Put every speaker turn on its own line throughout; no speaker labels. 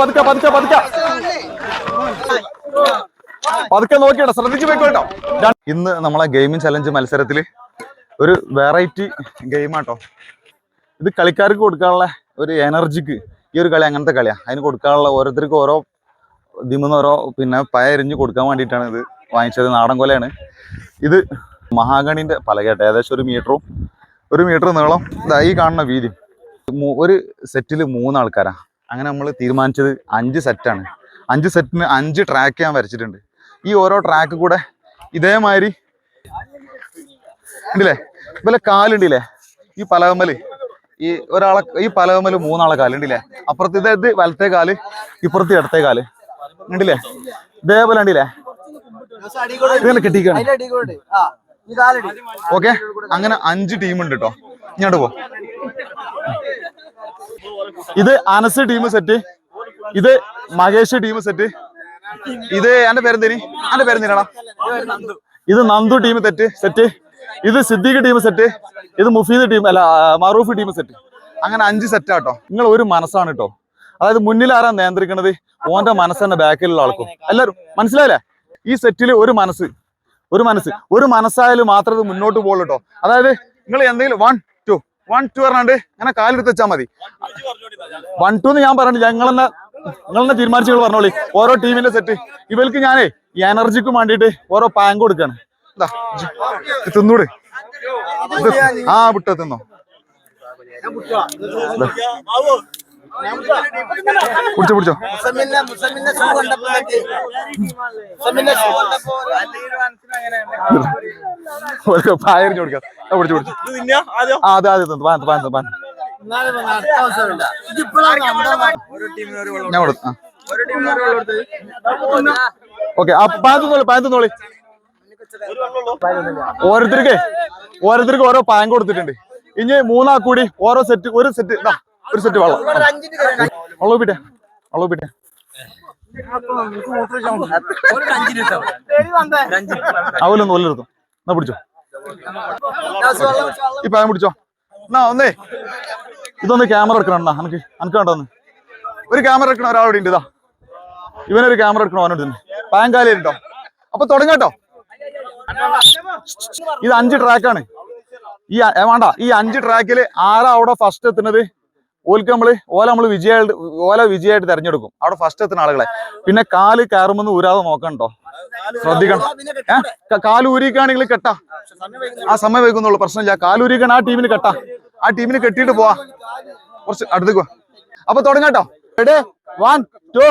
പതുക്കെ പതുക്കെ പതുക്കെ പതുക്കെ. പതുക്കെ നോക്കിയോ ശ്രദ്ധിച്ചു പോയിക്കോട്ടോ ഇന്ന് നമ്മളെ ഗെയിമിംഗ് ചലഞ്ച് മത്സരത്തിൽ ഒരു വെറൈറ്റി ഗെയിമാട്ടോ ഇത് കളിക്കാർക്ക് കൊടുക്കാനുള്ള ഒരു എനർജിക്ക് ഈ ഒരു കളി അങ്ങനത്തെ കളിയാ. അതിന് കൊടുക്കാനുള്ള ഓരോരുത്തർക്കും ഓരോ ഇതിമെന്ന് ഓരോ പിന്നെ പയരിഞ്ഞ് കൊടുക്കാൻ വേണ്ടിയിട്ടാണ് ഇത് വാങ്ങിച്ചത്. നാടൻ കൊലയാണ്. ഇത് മഹാഗണിന്റെ പലകേട്ടെ ഏകദേശം ഒരു മീറ്ററും ഒരു മീറ്റർ നീളം. ഈ കാണുന്ന വീതി. ഒരു സെറ്റിൽ മൂന്നാൾക്കാരാണ് അങ്ങനെ നമ്മൾ തീരുമാനിച്ചത് അഞ്ച് സെറ്റാണ് അഞ്ച് സെറ്റിന് അഞ്ച് ട്രാക്ക് ഞാൻ വരച്ചിട്ടുണ്ട്. ഈ ഓരോ ട്രാക്ക് കൂടെ ഇതേമാതിരി ഉണ്ടല്ലേ? ഇവലെ കാലുണ്ടില്ലേ? ഈ പലകമ്മൽ. ഈ ഒരാളെ ഈ പലകമ്മൽ മൂന്നാളെ കാലുണ്ടില്ലേ? അപ്പുറത്ത് ഇതായത് ഇത് വലത്തെ കാൽ ഇപ്പുറത്ത് ഇടത്തെ കാൽ. ഉണ്ടല്ലേ? ഇതേപോലെ ഉണ്ടല്ലേ? കെട്ടിക്കാണ്. ഓക്കെ അങ്ങനെ അഞ്ച് ടീം ഉണ്ട് കേട്ടോ ഇങ്ങോട്ട് പോ. ഇത് അനസ് ടീം സെറ്റ്. ഇത് മഹേഷ് ടീം സെറ്റ്. ഇത് എന്റെ പേരെന്തേനി? എന്റെ പേരെന്തേനാടാ? ഇത് നന്ദു ടീം തെറ്റ് സെറ്റ്. ഇത് സിദ്ദീഖ് ടീം സെറ്റ്. ഇത് മുഫീദ് ടീം അല്ല മറൂഫ് ടീം സെറ്റ്. അങ്ങനെ അഞ്ച് സെറ്റ് ആട്ടോ നിങ്ങൾ ഒരു മനസ്സാണ് കേട്ടോ അതായത് മുന്നിൽ ആരാ നിയന്ത്രിക്കണത്? ഓന്റെ മനസ്സ് തന്നെ ബാക്കിലുള്ള ആൾക്കും. എല്ലാവരും മനസ്സിലായില്ലേ? ഈ സെറ്റിൽ ഒരു മനസ്സ് ഒരു മനസ്സ്. ഒരു മനസ്സായാലും മാത്രമേ മുന്നോട്ട് പോകുള്ളൂ കേട്ടോ അതായത് നിങ്ങൾ എന്തെങ്കിലും വൺ വൺ ടു പറഞ്ഞാണ്ട് അങ്ങനെ കാലെടുത്ത് വെച്ചാൽ മതി. വൺ ടു എന്ന് ഞാൻ പറഞ്ഞില്ല. ഞങ്ങളെന്നെ നിങ്ങളെന്നെ തീരുമാനിച്ചു പറഞ്ഞോളി. ഓരോ ടീമിന്റെ സെറ്റ് ഇവർക്ക് ഞാനേ എനർജിക്ക് വേണ്ടിയിട്ട് ഓരോ പാങ്ക് കൊടുക്കാണ്. എന്താ തിന്നൂടെ? ആ വിട്ടോ തിന്നോ. കുടിച്ചോ കുടിച്ചോ. പായറിഞ്ഞു കൊടുക്കാം. ആ, കുടിച്ചു കുടിച്ചു. ആ അതെ അതെ തിന്നു. പാൻ പാൻ പാൻ
അടുത്ത അവസരമില്ല. ഇതിപ്പോഴാണ് നമ്മുടെ
ഞാൻ കൊടുത്തു ഓക്കെ ആ പാൻ തിന്നോളി പാൻ തിന്നോളി. ഓരോരുത്തർക്ക് ഓരോരുത്തർക്ക് ഓരോ പാൻ കൊടുത്തിട്ടുണ്ട്. ഇനി മൂന്നാ കൂടി ഓരോ സെറ്റ് ഒരു സെറ്റ് ഇതാ ഒരു സെറ്റ് വെള്ളം. വെള്ളം പിട്ടെ വെള്ളം പിട്ടെ അവലൊന്ന് ഒല്ലെടുത്തു. എന്നാ പിടിച്ചോ. ഈ പാൻ പിടിച്ചോ. എന്നാ ഒന്നേ. ഇതൊന്ന് ക്യാമറ എടുക്കണം എന്നാ. എനിക്ക് എനിക്ക് വേണ്ടോന്ന് ഒരു ക്യാമറ എടുക്കണം ഒരാളോട് ഉണ്ട് ഇതാ. ഇവനൊരു ക്യാമറ എടുക്കണം അവനോട് തന്നെ. പാങ്കാലിട്ടോ അപ്പൊ തുടങ്ങട്ടോ ഇത് അഞ്ച് ട്രാക്കാണ് ഈ വേണ്ട. ഈ അഞ്ച് ട്രാക്കിൽ ആരാ അവിടെ ഫസ്റ്റ് എത്തുന്നത്? ഓൽക്ക് നമ്മൾ ഓല നമ്മൾ വിജയമായിട്ട് ഓല വിജയമായിട്ട് തെരഞ്ഞെടുക്കും. അവിടെ ഫസ്റ്റ് എത്തുന്ന ആളുകളെ. പിന്നെ കാൽ കയറുമെന്ന് ഊരാതെ നോക്കണ്ടോ? ശ്രദ്ധിക്കണം. ഏഹ് കാലൂരിക്കാണെങ്കിൽ കെട്ടാ. ആ സമയം വൈകുന്നുള്ളൂ പ്രശ്നമില്ല. കാൽ ഊരിക്കാൻ ആ ടീമിന് കെട്ടാ. ആ ടീമിന് കെട്ടിയിട്ട് പോവാ. കുറച്ച് അടുത്തേക്ക് വാ. അപ്പൊ തുടങ്ങട്ടോ. എടേ വൺ ടു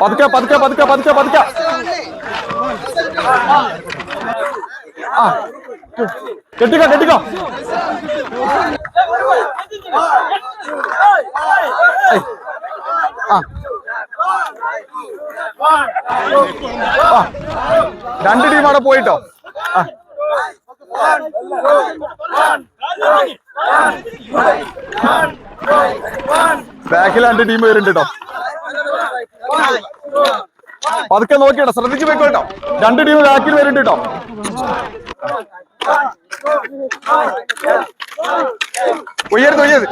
പതുക്കെ പതുക്കെ പതുക്കെ പതുക്കെ പതുക്കെ. ആ കെട്ടിക്കോ കെട്ടിക്കോ. ആ. രണ്ട് ടീം അവിടെ പോയിട്ടോ. ബാക്കിൽ രണ്ട് ടീം വരുന്നുണ്ട് കേട്ടോ പതുക്കെ നോക്കിട്ടോ ശ്രദ്ധിച്ചു പോയിക്കോട്ടോ രണ്ട് ടീം ബാക്കിൽ വരുന്നുണ്ട് കേട്ടോ. ഒയ്യരുത് ഒയ്യരുത്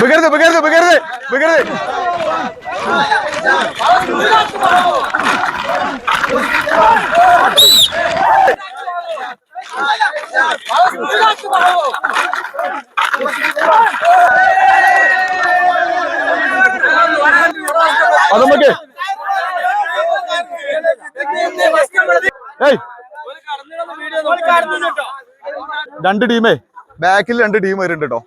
ബികരുത് ബികരുത് ബികരുത് ബികരുത് അത് നമുക്ക് ഏയ്. രണ്ട് ടീമേ. ബാക്കിൽ രണ്ട് ടീം വരുന്നുണ്ട് കേട്ടോ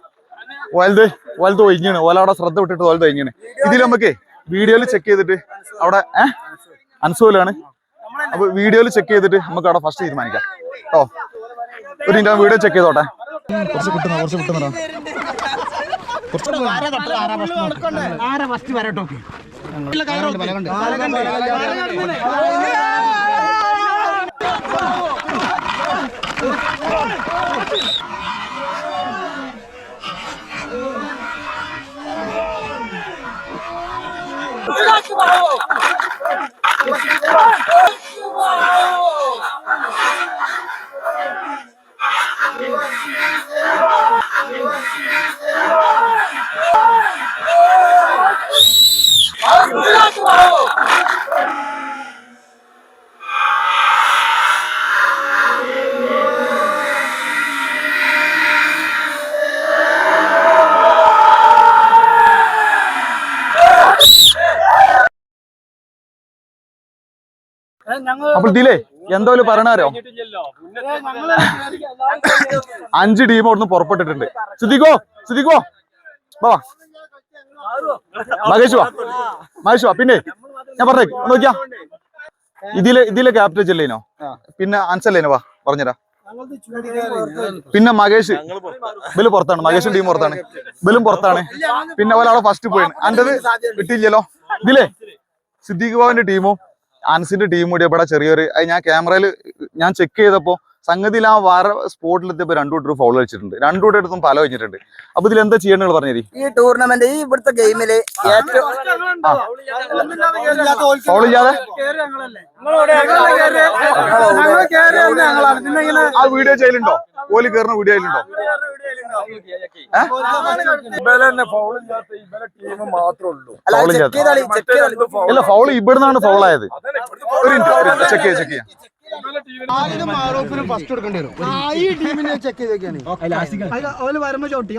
വലുത് വലുത് ഒഴിഞ്ഞാണ്. ഓല അവിടെ ശ്രദ്ധ വിട്ടിട്ട് വലുത് ഒഴിഞ്ഞാണ് ഇതിൽ നമുക്ക് വീഡിയോയിൽ ചെക്ക് ചെയ്തിട്ട് അവിടെ ഏഹ് അൻസോലാണ് അപ്പൊ വീഡിയോയിൽ ചെക്ക് ചെയ്തിട്ട് നമുക്ക് അവിടെ ഫസ്റ്റ് തീരുമാനിക്കാം. കേട്ടോ ഒരു മിനിറ്റ് വീഡിയോ ചെക്ക് ചെയ്തോട്ടെ. കുറച്ച് കിട്ടുന്ന? കുറച്ച് കിട്ടുന്നോ? Oh! അപ്പോൾ ഇതിലേ എന്തോ പറയണാരോ അഞ്ച് ടീം അവിടുന്ന് പുറപ്പെട്ടിട്ടുണ്ട്. ശ്രദ്ധിക്കോ ശ്രദ്ധിക്കോ വാ മഹേഷ് വാ. മഹേഷ് വാ. പിന്നെ ഞാൻ പറഞ്ഞേ നോക്കിയാ. ഇതിലെ ഇതിലെ ക്യാപ്റ്റൻ ചെല്ലേനോ? പിന്നെ അൻസല്ലേനോ വാ പറഞ്ഞുതരാ. പിന്നെ മഹേഷ്. ബിൽ പുറത്താണ്. മഹേഷും ടീം പുറത്താണ്. ബിലും പുറത്താണ്. പിന്നെ ഒരാളെ ഫസ്റ്റ് പോയി അന്റെത് കിട്ടിയില്ലല്ലോ ഇതിലേ സിദ്ദീഖ് ബാബുവിന്റെ ടീമും അൻസിന്റെ ടീം കൂടി ഇവിടെ ചെറിയൊരു അത് ഞാൻ ക്യാമറയിൽ ഞാൻ ചെക്ക് ചെയ്തപ്പോ സംഗതിയിൽ ആ വാര സ്പോട്ടിലെത്തിയപ്പോ രണ്ടു കൂട്ടർ ഫൗൾ കളിച്ചിട്ടുണ്ട്. രണ്ടു കൂട്ടർ ഫലം പല കഴിഞ്ഞിട്ടുണ്ട് അപ്പൊ ഇതിൽ എന്താ ചെയ്യേണ്ടത് പറഞ്ഞത്
ഈ ടൂർണമെന്റ് ഈ ഇവിടുത്തെ ഗെയിമിൽ ഏറ്റവും
ഫൗൾ ചെയ്യാതെ ആ വീഡിയോ ചെയ്യലുണ്ടോ? ഓൽ കയറുന്ന വീഡിയോ ചെയ്യലുണ്ടോ?
അല്ല
ഫൗൾ ഇവിടുന്നാണ് ഫൗൾ ആയത്. ഒരു മിനിറ്റ് ചെക്ക് ചെയ്യാം ചെക്ക് ചെയ്യാം.
ഫസ്റ്റ് കൊടുക്കേണ്ടി വരും. ആ, ഈ ടീമിനെ ചെക്ക് ചെയ്തൊക്കെയാണ് ഓൽ വരുമ്പോ ചോട്ടി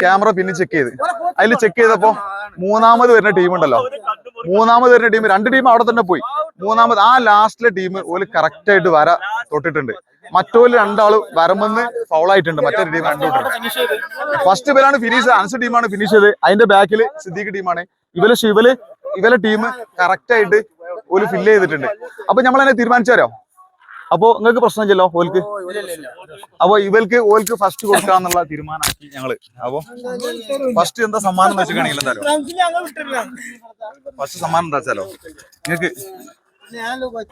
ക്യാമറ പിന്നെ ചെക്ക് ചെയ്ത്. അതിൽ ചെക്ക് ചെയ്തപ്പോ മൂന്നാമത് വരുന്ന ടീം ഉണ്ടല്ലോ. മൂന്നാമത് വരുന്ന ടീം രണ്ട് ടീം അവിടെ തന്നെ പോയി. മൂന്നാമത് ആ ലാസ്റ്റിലെ ടീം ഓൽ കറക്റ്റ് ആയിട്ട് വര തൊട്ടിട്ടുണ്ട്. മറ്റോൽ രണ്ടാൾ വരമെന്ന് ഫൗളായിട്ടുണ്ട് മറ്റൊരു ടീം രണ്ടുണ്ട് ഫസ്റ്റ് പേരാണ് ഫിനിഷ് അൻസ് ടീമാണ് ഫിനിഷ് ചെയ്ത് അതിന്റെ ബാക്കിൽ സിദ്ദീഖ് ടീമാണ് ഇവൽ ശിവൽ ഇവലെ ടീം കറക്റ്റ് ആയിട്ട് ഒരു ഫില്ല് ചെയ്തിട്ടുണ്ട്. അപ്പൊ നമ്മൾ അതിനെ തീരുമാനിച്ചാരോ അപ്പൊ നിങ്ങൾക്ക് പ്രശ്നമില്ലല്ലോ ഓൽക്ക്? അപ്പൊ ഇവൽക്ക് ഓൽക്ക് ഫസ്റ്റ് കൊടുക്കാന്നുള്ള തീരുമാനമാക്കി ഞങ്ങൾ. അപ്പൊ ഫസ്റ്റ് എന്താ സമ്മാനം വെച്ചിട്ടാണെങ്കിൽ എന്താ ഫസ്റ്റ് സമ്മാനം എന്താ വെച്ചാലോ? നിങ്ങൾക്ക്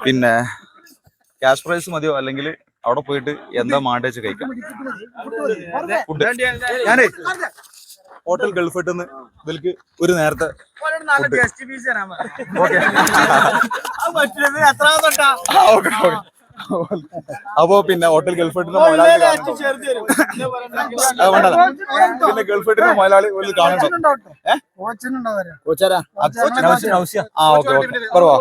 പിന്നെ ക്യാഷ് പ്രൈസ് മതിയോ? അല്ലെങ്കിൽ അവിടെ പോയിട്ട് എന്താ മാണ്ടേജ് കഴിക്കാം. ഫുഡ്. ഞാനേ ഹോട്ടൽ ഗൾഫിട്ട് നിന്ന് ഇവർക്ക് ഒരു നേരത്തെ ഓക്കെ ഓക്കെ അപ്പോ പിന്നെ ഹോട്ടൽ ഗൾഫിട്ടിന്റെ മുതലാളി അത് വേണ്ടതാ. പിന്നെ ഗൾഫിട്ടിന്റെ മുതലാളി ഒരു കാണുന്നുണ്ടോ? ഏ? ആ ഓക്കെ ഓക്കെ. പറവാ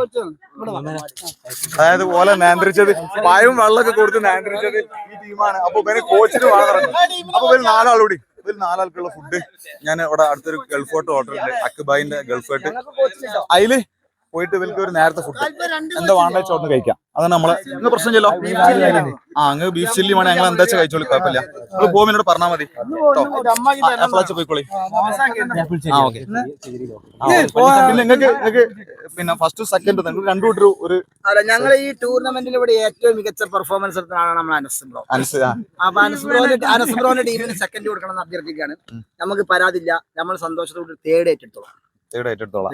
അതായത് പോലെ നിയന്ത്രിച്ചത് പായവും വെള്ളമൊക്കെ കൊടുത്ത് നിയന്ത്രിച്ചത് ഈ ടീമാണ്. അപ്പൊ പിന്നെ കോച്ചിന് വേണം അപ്പൊ പിന്നെ നാലാളൂടി ഇവർ നാലാൾക്കുള്ള ഫുഡ് ഞാൻ ഇവിടെ അടുത്തൊരു ഗൾഫ് ഓർഡർ ഹോട്ടൽ ഉണ്ട്. അക്ബായിന്റെ ഗൾഫ് ഹോട്ട് അതിൽ പോയിട്ട് ഇവർക്ക് ഒരു നേരത്തെ ഫുഡ് എന്താ വേണ്ട ചോറിന് കഴിക്കാം? അതാണ് നമ്മൾ. ഇന്ന് പ്രശ്നം ചെല്ലോ ആ അങ്ങ് ബീഫ് ചില്ലി വേണേ ഞങ്ങൾ എന്താ വെച്ചാൽ കഴിച്ചോളൂ കുഴപ്പമില്ല. നിങ്ങൾ പോകുമ്പോൾ പറഞ്ഞാൽ മതി. എപ്പോഴാച്ച പോയിക്കോളി? ആ ഓക്കെ. പിന്നെ നിങ്ങൾക്ക് നിങ്ങൾക്ക് പിന്നെ ഫസ്റ്റ് സെക്കൻഡ് നിങ്ങൾക്ക് രണ്ടു കൂട്ടർ ഒരു
അല്ല ഞങ്ങൾ ഈ ടൂർണമെന്റിൽ ഇവിടെ ഏറ്റവും മികച്ച പെർഫോമൻസ് എടുത്ത ആളാണ് നമ്മൾ അനസ് ബ്രോ.
അനുസ.
അപ്പൊ അനസ് ബ്രോന്റെ അനസ് ബ്രോന്റെ ടീമിന് സെക്കൻഡ് കൊടുക്കണം എന്ന് അഭ്യർത്ഥിക്കുകയാണ്. നമുക്ക് പരാതില്ല നമ്മൾ സന്തോഷത്തോടെ തേർഡ് ഏറ്റെടുത്തോളാം. തേർഡ് ഏറ്റെടുത്തോളാം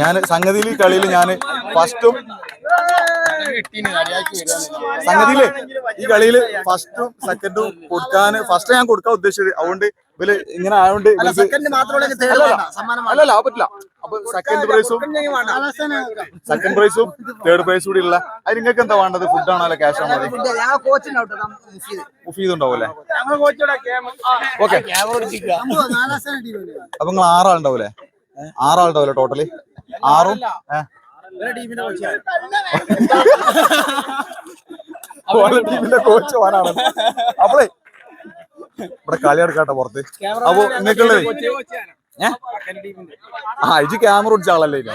ഞാൻ സംഗതിയിൽ ഈ കളിയിൽ ഞാൻ ഫസ്റ്റും സംഗതിയിൽ ഈ കളിയിൽ ഫസ്റ്റും സെക്കൻഡും കൊടുക്കാൻ ഫസ്റ്റ് ഞാൻ കൊടുക്കാൻ ഉദ്ദേശിച്ചത് അതുകൊണ്ട് ഇവർ ഇങ്ങനെ ആയതുകൊണ്ട് അല്ലല്ല. പറ്റില്ല. അപ്പൊ സെക്കൻഡ് പ്രൈസും സെക്കൻഡ് പ്രൈസും തേർഡ് പ്രൈസും കൂടി ഉള്ള അത് നിങ്ങൾക്ക് എന്താ വേണ്ടത്? ഫുഡ് അല്ലെ ക്യാഷ് ആണോ. മുഫീദ് ഉണ്ടാവും അല്ലേ ഓക്കെ അപ്പൊ നിങ്ങൾ ആറാളുണ്ടാവൂലേ? ആറാളുണ്ടാവൂലേ ടോട്ടലി? ആറും? ടീമിന്റെ കോച്ച് വാനാണ് അപ്പളേ ഇവിടെ കളി എടുക്കാട്ടെ പുറത്ത്. അപ്പൊ നിങ്ങൾക്കുള്ളത്? ആ ഇജ് ക്യാമറ പിടിച്ച ആളല്ലേ ഇത്?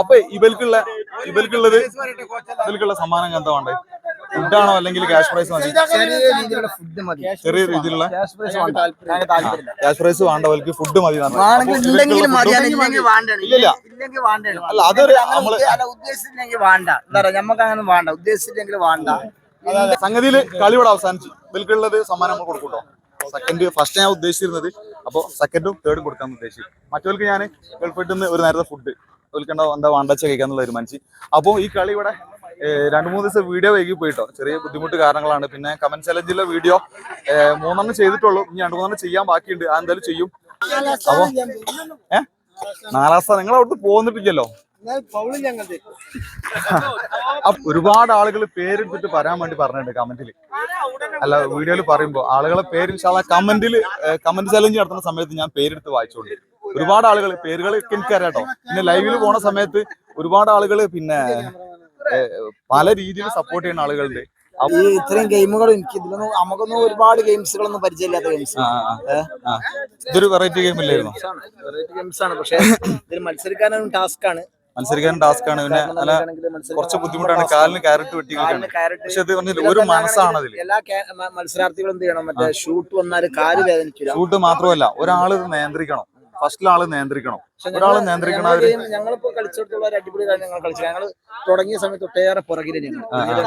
അപ്പൊ ഇവൽക്കുള്ള ഇവൽക്കുള്ളത് ഇവൽക്കുള്ള സമ്മാനം എന്താ വേണ്ടത്? ഫുഡാണോ അല്ലെങ്കിൽ ക്യാഷ് പ്രൈസ് മതി?
ചെറിയ രീതിയിലുള്ള ഫുഡ് മതി.
ചെറിയ രീതിയിലുള്ള
ക്യാഷ് പ്രൈസ്
വേണ്ടവർക്ക് ഫുഡ് മതി അല്ല, അതൊരു
നമ്മൾ ഉദ്ദേശിച്ചില്ലെങ്കിൽ വേണ്ട. എന്താ പറയാ നമുക്ക് അങ്ങനെ വേണ്ട. ഉദ്ദേശിച്ചില്ലെങ്കിൽ വേണ്ട.
സംഗതിയിൽ കളി ഇവിടെ അവസാനിച്ചു. ഇവൽക്കുള്ളത് സമ്മാനം നമ്മൾ കൊടുക്കൂട്ടോ. സെക്കൻഡ് ഫസ്റ്റ് ഞാൻ ഉദ്ദേശിച്ചിരുന്നത്. അപ്പൊ സെക്കൻഡും തേർഡും കൊടുക്കാൻ ഉദ്ദേശിച്ചു. മറ്റവർക്ക് ഞാൻ ഗൾഫിൽ നിന്ന് ഒരു നേരത്തെ ഫുഡ് വിൽക്കണ്ട എന്താ വേണ്ടച്ച കഴിക്കാന്നുള്ള തീരുമാനിച്ചു അപ്പോൾ ഈ കളി ഇവിടെ രണ്ട് മൂന്ന് ദിവസം വീഡിയോ വൈകി പോയിട്ടോ. ചെറിയ ബുദ്ധിമുട്ട് കാരണങ്ങളാണ്. പിന്നെ കമന്റ് ചലഞ്ചിലെ വീഡിയോ മൂന്നെണ്ണം ചെയ്തിട്ടുള്ളൂ. ഇനി രണ്ട് മൂന്നെണ്ണം ചെയ്യാൻ ബാക്കിയുണ്ട്. ആ എന്തായാലും ചെയ്യും. അപ്പൊ ഏഹ് നാലാം സ്ഥാനം നിങ്ങൾ അവിടുന്ന് പോന്നിട്ടില്ലല്ലോ? ഒരുപാട് ആളുകൾ പേരെടുത്തിട്ട് പറയാൻ വേണ്ടി പറഞ്ഞിട്ടുണ്ട് കമന്റിൽ അല്ല വീഡിയോയിൽ പറയുമ്പോൾ ആളുകളെ പേര് കമന്റിൽ കമന്റ് ചലഞ്ച് നടത്തുന്ന സമയത്ത് ഞാൻ പേരെടുത്ത് വായിച്ചോണ്ട്. ഒരുപാട് ആളുകൾ പേരുകളൊക്കെ എനിക്കറിയാട്ടോ പിന്നെ ലൈവിൽ പോണ സമയത്ത് ഒരുപാട് ആളുകൾ പിന്നെ പല രീതിയിൽ സപ്പോർട്ട് ചെയ്യുന്ന ആളുകളുണ്ട്.
ഈ ഇത്രയും ഗെയിമുകളും എനിക്ക് ഇതിലൊന്നും നമുക്കൊന്നും ഒരുപാട് ഗെയിംസുകളൊന്നും പരിചയമില്ലാത്ത ഗെയിംസ്.
ഇതൊരു വെറൈറ്റി ഗെയിം ഇല്ലായിരുന്നു?
ഗെയിംസ് ആണ്. പക്ഷെ ഇതിൽ മത്സരിക്കാനും ടാസ്ക് ആണ്.
മത്സരിക്കാൻ ടാസ്ക് ആണ്. പിന്നെ അല്ല കുറച്ച് ബുദ്ധിമുട്ടാണ്. കാലിന് ക്യാരറ്റ് വെട്ടി പക്ഷെ പറഞ്ഞില്ല ഒരു മനസ്സാണ് അതിൽ
എല്ലാ മത്സരാർത്ഥികളും എന്ത് ചെയ്യണം? മറ്റേ ഷൂട്ട് വന്നാൽ കാൽ വേദനിക്കില്ല
ഷൂട്ട് മാത്രമല്ല ഒരാൾ ഇത് നിയന്ത്രിക്കണം. ഫസ്റ്റിൽ ആൾ നിയന്ത്രിക്കണം. ഒരാൾ നിയന്ത്രിക്കണ
ഞങ്ങളിപ്പോ കളിച്ചിടത്തോളം ഒരു അടിപൊളി കാര്യം ഞങ്ങൾ കളിച്ചു ഞങ്ങൾ തുടങ്ങിയ സമയത്ത് ഒട്ടേറെ പുറകിൽ ഞങ്ങൾ.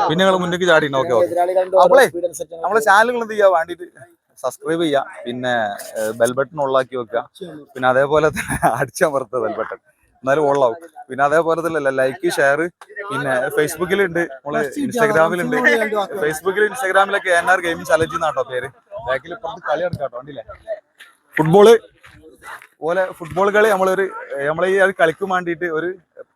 പിന്നെ നിങ്ങൾ മുന്നേക്ക് ചാടി. ഓക്കെ അപ്പളേ,
ഞങ്ങൾ
നമ്മളെ ചാനലുകൾ എന്ത് ചെയ്യാ വേണ്ടിട്ട് സബ്സ്ക്രൈബ് ചെയ്യുക പിന്നെ ബെൽ ബട്ടൺ ഉള്ളാക്കി വെക്കുക പിന്നെ അതേപോലെ തന്നെ അടിച്ചമർത്ത ബെൽ ബട്ടൺ എന്നാലും ഉള്ളാവും പിന്നെ അതേപോലെ തന്നെ ലൈക്ക് ഷെയർ പിന്നെ ഫേസ്ബുക്കിലുണ്ട് നമ്മൾ ഇൻസ്റ്റാഗ്രാമിലുണ്ട് ഫേസ്ബുക്കിലും ഇൻസ്റ്റാഗ്രാമിലൊക്കെ എൻ ആർ ഗെയിമിംഗ് ചലഞ്ച് എന്നാട്ടോ പേര്. ബാക്കിൽ പുറത്ത് കളി നടക്കാട്ടോ കണ്ടില്ലേ? ഫുട്ബോൾ പോലെ ഫുട്ബോൾ കളി നമ്മളൊരു നമ്മളെ ഈ അത് കളിക്കും വേണ്ടിയിട്ട് ഒരു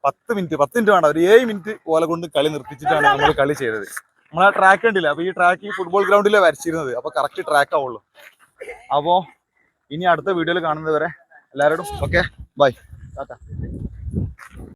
പത്ത് മിനിറ്റ് പത്ത് മിനിറ്റ് വേണ്ട ഒരു ഏഴ് മിനിറ്റ് ഓല കൊണ്ട് കളി നിർത്തിച്ചിട്ടാണ് നമ്മൾ കളി ചെയ്തത്. നമ്മൾ ആ ട്രാക്ക് ഉണ്ടില്ല അപ്പൊ ഈ ട്രാക്ക് ഈ ഫുട്ബോൾ ഗ്രൗണ്ടിലെ വരച്ചിരുന്നത്. അപ്പൊ കറക്റ്റ് ട്രാക്ക് ആവുള്ളൂ. അപ്പോ ഇനി അടുത്ത വീഡിയോയിൽ കാണുന്നത് വരെ എല്ലാവരോടും ഓക്കെ ബൈ ടാറ്റ